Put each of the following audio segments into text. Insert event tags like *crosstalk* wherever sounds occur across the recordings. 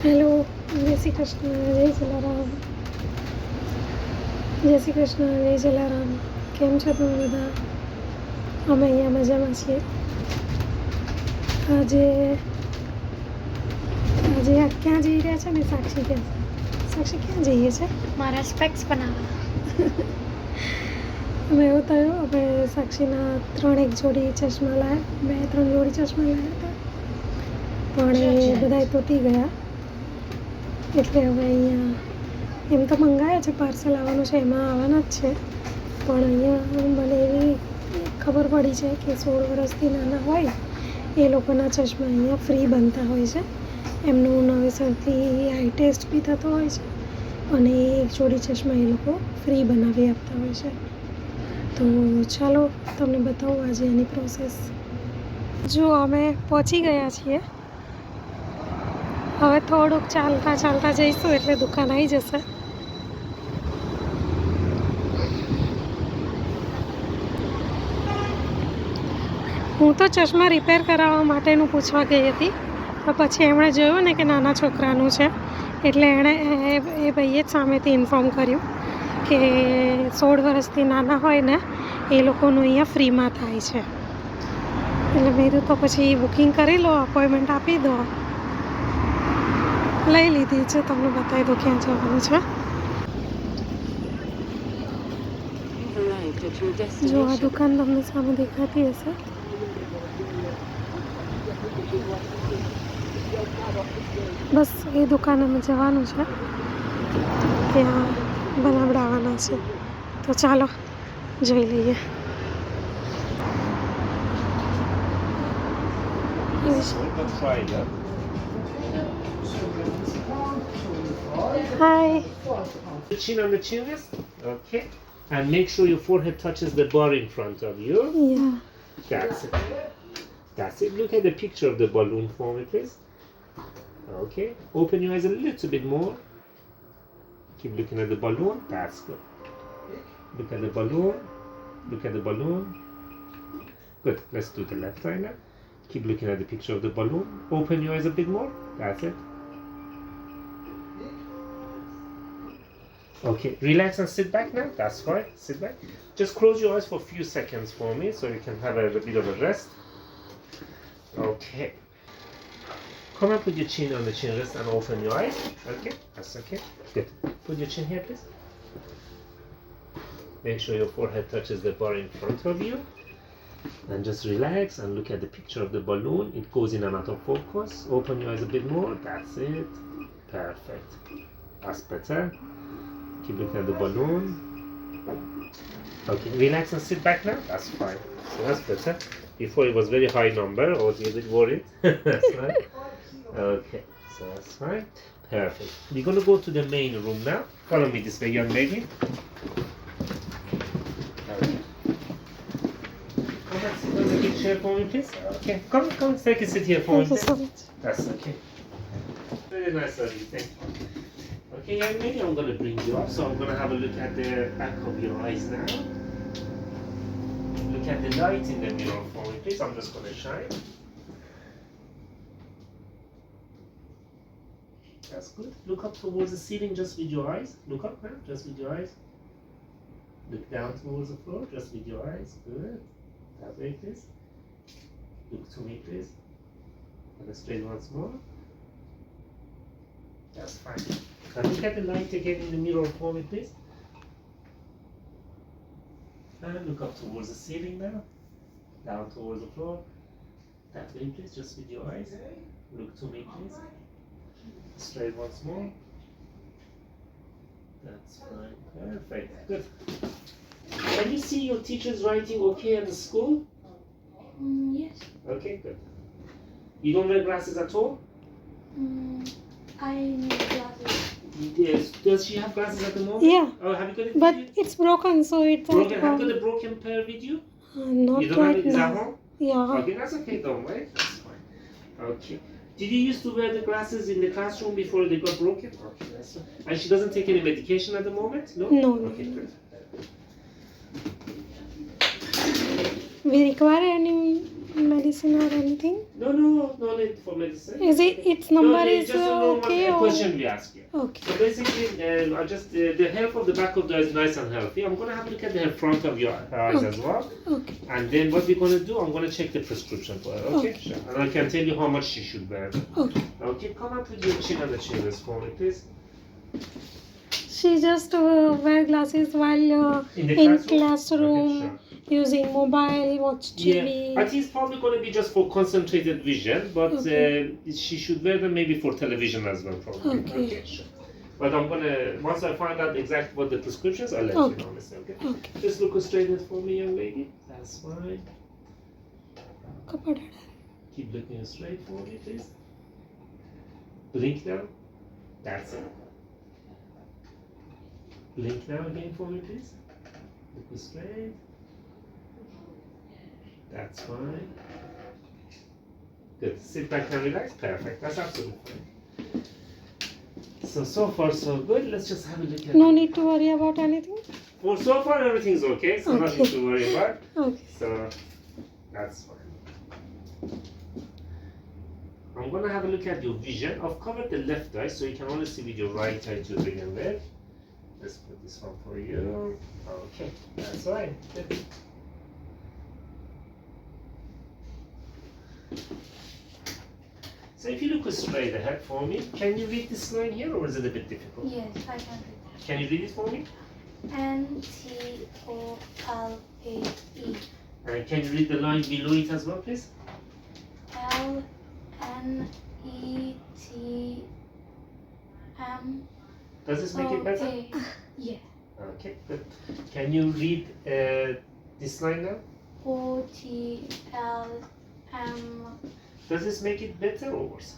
Hello જય શ્રી કૃષ્ણ જય જલારામ જય શ્રી કૃષ્ણ જય જલારામ કેમ છો તમે બધા અમે અહીંયા મજામાં છીએ આજે આજે આ ક્યાં જઈ રહ્યા છે ને સાક્ષી ક્યાં સાક્ષી ક્યાં જઈએ છે મારા સ્પેક્સ બનાવવા અમે એવું થયું અમે સાક્ષીના ત્રણ એક જોડી ચશ્મા લાવ્યા બે ત્રણ જોડી ચશ્મા લાવ્યા હતા પણ એ બધા તૂટી ગયા એટલે હવે અહીંયા એમ તો મંગાયા છે પાર્સલ આવવાનું છે, એમાં આવવાના જ છે. પણ અહીંયા મને એવી ખબર પડી છે કે સોળ વર્ષથી નાના હોય એ લોકોના ચશ્મા અહીંયા ફ્રી બનતા હોય છે. એમનું નવેસરથી આઈ ટેસ્ટ બી થતો હોય છે અને એક જોડી ચશ્મા એ લોકો ફ્રી બનાવી આપતા હોય છે. તો ચાલો, તમને બતાવું આજે એની પ્રોસેસ જો અમે પહોંચી ગયા છીએ હવે થોડુંક ચાલતા ચાલતા જઈશું એટલે દુકાન આવી જશે. હું તો ચશ્મા રિપેર કરાવવા માટેનું પૂછવા ગઈ હતી, તો પછી એમણે જોયું ને કે નાના છોકરાનું છે, એટલે એણે એ- ભાઈએ જ સામેથી ઇન્ફોર્મ કર્યું કે સોળ વર્ષથી નાના હોય ને, એ લોકોનું અહીંયા ફ્રીમાં થાય છે. એટલે મેં તો પછી બુકિંગ કરી લો અપોઇન્ટમેન્ટ આપી દો. લઈ લીધી છે. તમને બતાવી દો ક્યાં જવાનું છે. જો, આ દુકાન તમને સામે દેખાતી હશે. બસ, એ દુકાન અમે જવાનું છે. ત્યાં બનાવડાવવાના છે. તો ચાલો, જોઈ લઈએ. Let's Hi. The chin on the chin rest. Okay. And make sure your forehead touches the bar in front of you. Yeah. That's it. That's it. Look at the picture of the balloon for please. Okay. Open your eyes a little bit more. Keep looking at the balloon. That's good. Look at the balloon. Look at the balloon. Good. Let's do the left eye now. Keep looking at the picture of the balloon. Open your eyes a bit more. That's it. Okay, relax and sit back now. That's fine. Sit back. Just close your eyes for a few seconds for me so you can have a, bit of a rest. Okay. Come up with your chin on the chin rest and open your eyes. Okay, that's okay. Good. Put your chin here, please. Make sure your forehead touches the bar in front of you. And just relax and look at the picture of the balloon. It goes in and out of focus. Open your eyes a bit more. That's it. Perfect. That's better keep looking at the balloon. Okay, relax and sit back now. That's fine. So that's better. Before it was very high number. I was a bit worried. *laughs* that's right. Okay, so that's fine. Perfect. We're gonna go to the main room now. Follow me this way, young lady. Okay. Sit chair for me, please. Okay. Come, come, take a seat here for me. That's okay. Very nice of you. Thank you. Young lady, I'm gonna bring you up. So I'm gonna have a look at the back of your eyes now. Look at the light in the mirror for me, please. I'm just gonna shine. That's good. Look up towards the ceiling just with your eyes. Look up now, just with your eyes. Look down towards the floor, just with your eyes. Good. That way, please. Look to me, please. And straight once more. That's fine. Now look at the light again in the mirror for me, please. And look up towards the ceiling now. Down towards the floor. That way, please, just with your eyes. Look to me, please. Straight once more. That's fine. Perfect. Good. Can you see your teacher's writing okay at the school? Mm, yes. Okay, good. You don't wear glasses at all? Mm, I need glasses. Yes. Does she have glasses at the moment? Yeah. Oh, have you got it? but it's broken so it you? broken. Have you uh, got a broken pair with you? not you don't have right it? Is now home? yeah Okay, that's okay. Don't worry. That's fine. Okay. Did you used to wear the glasses in the classroom before they got broken? Okay, that's fine. And she doesn't take any medication at the moment? No. No, no, Okay, no. good. we require any medicine or anything? No, no, no need for medicine. Is it its No, number it's is uh, okay or question we ask you. okay? So basically, uh, I just uh, the health of the back of the eye is nice and healthy. I'm gonna have a look at the front of your eyes as well, Okay. and then what we're gonna do, I'm gonna check the prescription for her. Okay, Okay. sure. And I can tell you how much she should wear. Okay. Okay, come and put your chin on the chairs for me, please. She just uh, wear glasses while uh, In the in classroom. classroom Okay, using mobile, watch. TV. Yeah, I think it's probably gonna be just for concentrated vision, but Okay. uh, she should wear them maybe for television as well, probably. Okay. sure. But I'm gonna once I find out exactly what the prescriptions, I'll let Okay. you know. Okay. Okay. Just look straight at for me, young lady. That's fine. Keep looking straight for me, please. Blink now. That's it. Blink now again for me, please. Look straight. That's fine. Good. Sit back and relax. Perfect. That's absolutely fine. So, so far so good. Let's just have a look at No need to worry about anything. Well, so far everything's okay, so nothing to worry about. Okay. So that's fine. I'm gonna have a look at your vision. I've covered the left eye, so you can only see with your right eye to begin with. Let's put this one for you. Mm. Okay, that's fine. Good. So if you look straight ahead for me, can you read this line here, or is it a bit difficult? Yes, I can read Can you read it for me? N T O L A E. And can you read the line below it as well, please? L N E T M Does this make it better? *laughs* Yeah. Okay, good. Can you read uh, this line now? O T L. Does this make it better or worse?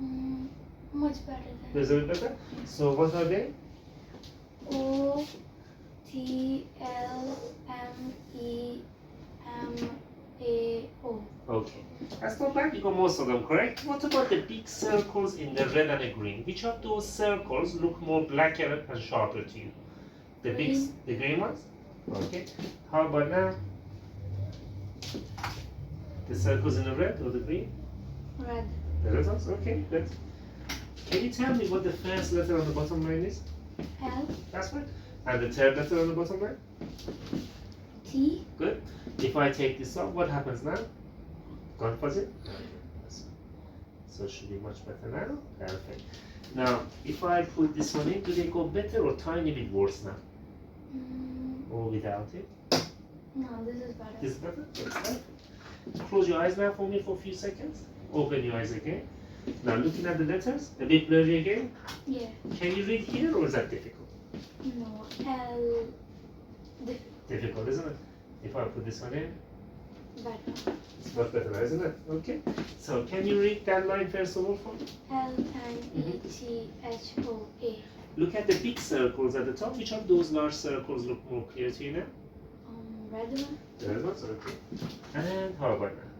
Mm, much better than Does it better? So what are they? O T L M E M A O. Okay. That's not bad. You got most of them correct. What about the big circles in the red and the green? Which of those circles look more blacker and sharper to you? The big, the green ones. Okay. How about now? The circles in the red or the green? Red. The red ones. Okay. Good. Can you tell me what the first letter on the bottom line is? L That's right. And the third letter on the bottom line? T Good. If I take this off, what happens now? Gone fuzzy? So it should be much better now. Perfect. Now, if I put this one in, do they go better or tiny bit worse now? mm, Or without it? No, this is better. This is better? That's. Close your eyes now for me for a few seconds. Open your eyes again. Now looking at the letters, a bit blurry again. Yeah. Can you read here or is that difficult? No. L Difficult, isn't it? If I put this one in, better. it's much better, isn't it? Okay. So can you read that line first of all for me? L N E mm-hmm. T H O A. Look at the big circles at the top. Which of those large circles look more clear to you now? Red one, red ones, okay. And how about now?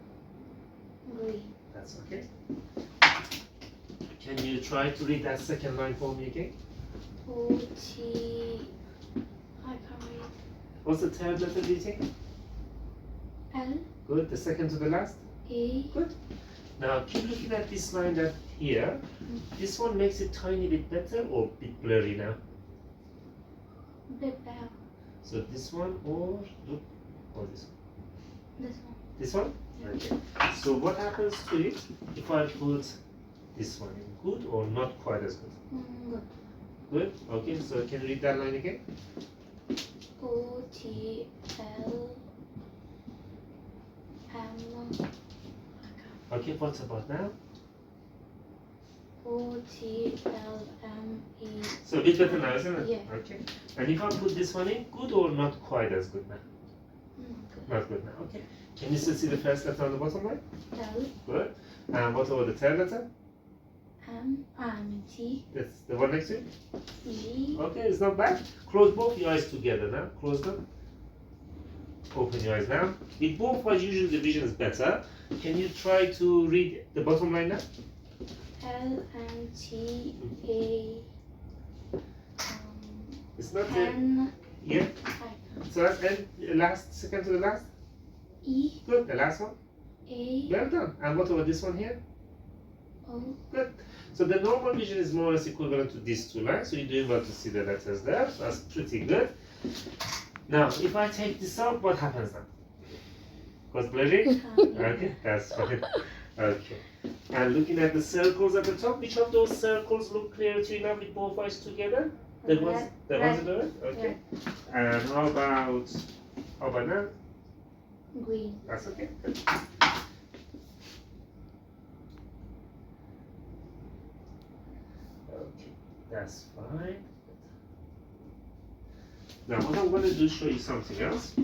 green. That's okay. Can you try to read that second line for me again? O T. I can't read. What's the third letter do you think? L Good. The second to the last? A. Now keep looking at this line that here. Mm. This one makes it tiny bit better or bit blurry now? Bit better. So this one or look or this one? This one. This one? Okay. So what happens to it if I put this one in? Good or not quite as good? Mm, good. Good. Okay. So can you read that line again? O T L M. Okay. What about now? O T L M E. So a bit better now, isn't it? Yeah. Okay. And if I put this one in, good or not quite as good now? Good. Now. Okay. Can you still see the first letter on the bottom line? L Good. And what about the third letter? M I mean T That's the one next to it. Okay, it's not bad. Close both your eyes together now. Close them. Open your eyes now. With both eyes, usually the vision is better. Can you try to read the bottom line now? L N T mm-hmm. A um, It's not N yeah. So that's and last second to the last. E Good. The last one. A Well done. And what about this one here? O Good. So the normal vision is more or less equivalent to these two lines. So you're doing well to see the letters there. So that's pretty good. Now, if I take this out, what happens then? Goes blurry? *laughs* okay, that's fine. Okay. And looking at the circles at the top, which of those circles look clear to you now with both eyes together? The Red, ones, the ones in the red? Okay. And how about, how about now? green. That's okay. Good. Okay, that's fine. Now, what I'm going to do is show you something else.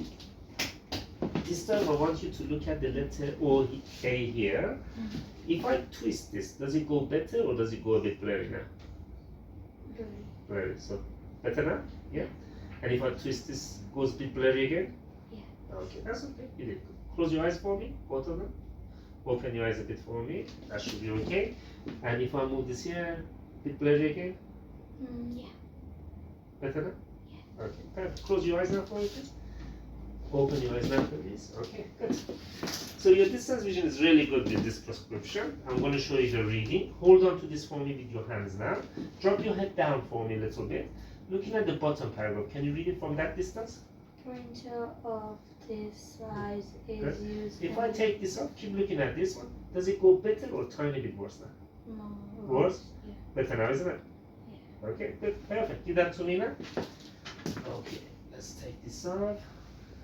This time, I want you to look at the letter O A here. Mm-hmm. If I twist this, does it go better or does it go a bit blurry now? Blurry. So, better now? Yeah. And if I twist this, goes a bit blurry again? Yeah. Okay, that's okay. You did good. Close your eyes for me, both of them. Open your eyes a bit for me. That should be okay. And if I move this here, bit blurry again. Mm, yeah. Better now? Okay, perfect. Close your eyes now for me, please. Open your eyes now, please. Okay, good. So your distance vision is really good with this prescription. I'm going to show you the reading. Hold on to this for me with your hands now. Drop your head down for me a little bit. Looking at the bottom paragraph, can you read it from that distance? Printer of this size is Good. used. If I take this off, keep looking at this one. Does it go better or tiny bit worse now? more Worse? Yeah. Better now, isn't it? Yeah. Okay, good, perfect. Give that to me now. Okay, let's take this off.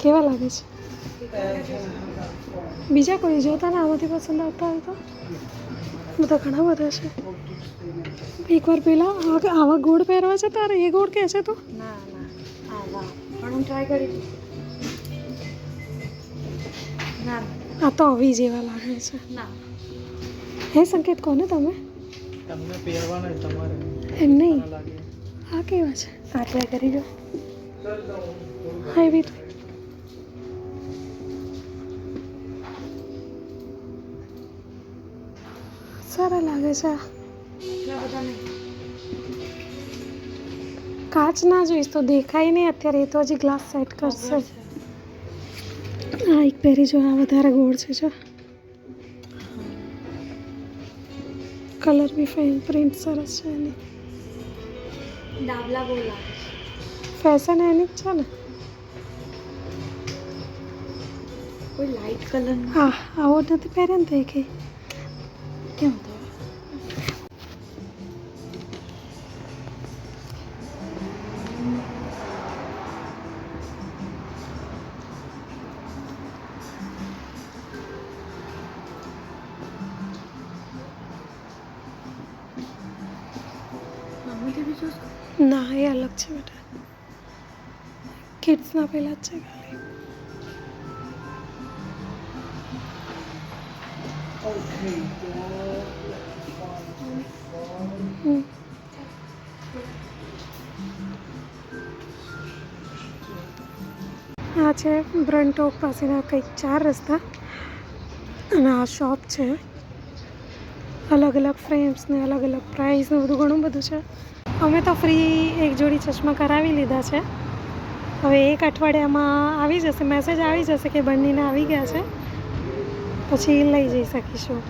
કેવા લાગે છે? બીજા કોઈ જોતા ને આમાંથી પસંદ આવતા હોય તો? બધા ઘણા બધા છે. એકવાર પેલા આવા ગોળ પહેરવા છે તારે એ ગોળ કે છે તો? ના ના આવા. પણ હું ટ્રાય કરી ના. આ તો આવી જેવા લાગે છે. ના. હે સંકેત કોને તમે? તમને પહેરવાના તમારે. એમ નહીં? આ કેવા છે? આ ટ્રાય કરી જો હા એવી સારા લાગે છે. કાચ ના જોઈશ તો દેખાય નહીં. અત્યારે એ તો હજી ગ્લાસ સેટ કરશે. આ એક પહેરી જો આ વધારે ગોળ છે જો. કલર બી ફાઇન પ્રિન્ટ સરસ છે એની. ડાબલા બહુ લાગે ફેશન એની જ છે ને? કોઈ લાઇટ કલર હા આવો નથી પહેરે ને તો એ કંઈ કેમ? તો આમાંથી બીજું ના એ અલગ છે બેટા કિડ્સના પહેલા જ છે ખાલી હમ. આ છે બ્રન્ટોક પાસેના કંઈક ચાર રસ્તા અને આ શોપ છે અલગ અલગ ફ્રેમ્સ ને અલગ અલગ પ્રાઇસ ને બધું ઘણું બધું છે અમે તો ફ્રી એક જોડી ચશ્મા કરાવી લીધા છે. હવે એક અઠવાડિયામાં આવી જશે મેસેજ આવી જશે કે બંનેને આવી ગયા છે. પછી લઈ જઈ શકીશું.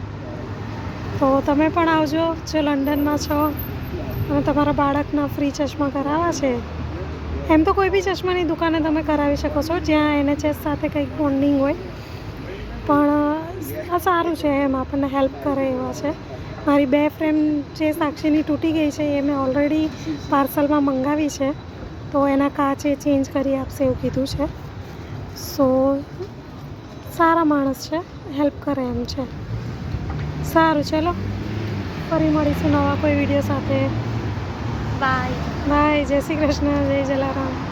તો તમે પણ આવજો, જો લંડનમાં છો. અને તમારા બાળકના ફ્રી ચશ્મા કરાવવા છે. એમ તો કોઈ બી ચશ્માની દુકાને તમે કરાવી શકો છો, જ્યાં એનએચએસ સાથે કંઈક બોન્ડિંગ હોય. પણ આ સારું છે એમ આપણને હેલ્પ કરે એવા છે. મારી બે ફ્રેમ જે સાક્ષીની તૂટી ગઈ છે એ મેં ઓલરેડી પાર્સલમાં મંગાવી છે. તો એના કાચ એ ચેન્જ કરી આપશે એવું કીધું છે. સો સારા માણસ છે હેલ્પ કરે એમ છે. સારું ચલો. ફરી મળીશું નવા કોઈ વીડિયો સાથે. બાય બાય જય શ્રી કૃષ્ણ જય જલારામ.